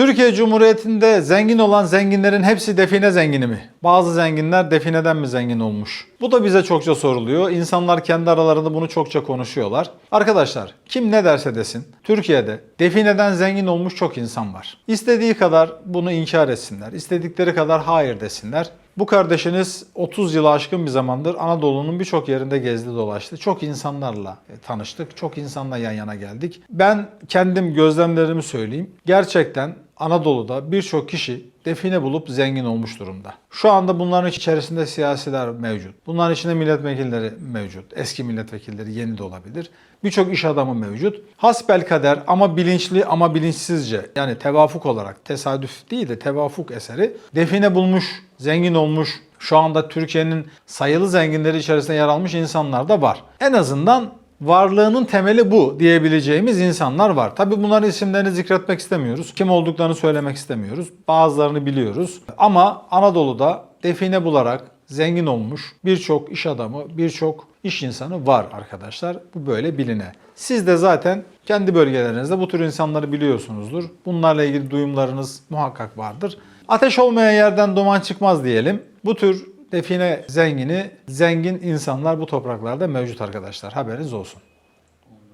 Türkiye Cumhuriyeti'nde zengin olan zenginlerin hepsi define zengini mi? Bazı zenginler defineden mi zengin olmuş? Bu da bize çokça soruluyor. İnsanlar kendi aralarında bunu çokça konuşuyorlar. Arkadaşlar kim ne derse desin Türkiye'de defineden zengin olmuş çok insan var. İstediği kadar bunu inkar etsinler. istedikleri kadar hayır desinler. Bu kardeşiniz 30 yılı aşkın bir zamandır Anadolu'nun birçok yerinde gezdi dolaştı. Çok insanlarla e, tanıştık. Çok insanla yan yana geldik. Ben kendim gözlemlerimi söyleyeyim. Gerçekten Anadolu'da birçok kişi define bulup zengin olmuş durumda. Şu anda bunların içerisinde siyasiler mevcut. Bunların içinde milletvekilleri mevcut. Eski milletvekilleri yeni de olabilir. Birçok iş adamı mevcut. Hasbel kader ama bilinçli ama bilinçsizce yani tevafuk olarak tesadüf değil de tevafuk eseri define bulmuş, zengin olmuş, şu anda Türkiye'nin sayılı zenginleri içerisinde yer almış insanlar da var. En azından varlığının temeli bu diyebileceğimiz insanlar var. Tabi bunların isimlerini zikretmek istemiyoruz. Kim olduklarını söylemek istemiyoruz. Bazılarını biliyoruz. Ama Anadolu'da define bularak zengin olmuş birçok iş adamı, birçok iş insanı var arkadaşlar. Bu böyle biline. Siz de zaten kendi bölgelerinizde bu tür insanları biliyorsunuzdur. Bunlarla ilgili duyumlarınız muhakkak vardır. Ateş olmayan yerden duman çıkmaz diyelim. Bu tür define zengini, zengin insanlar bu topraklarda mevcut arkadaşlar. Haberiniz olsun.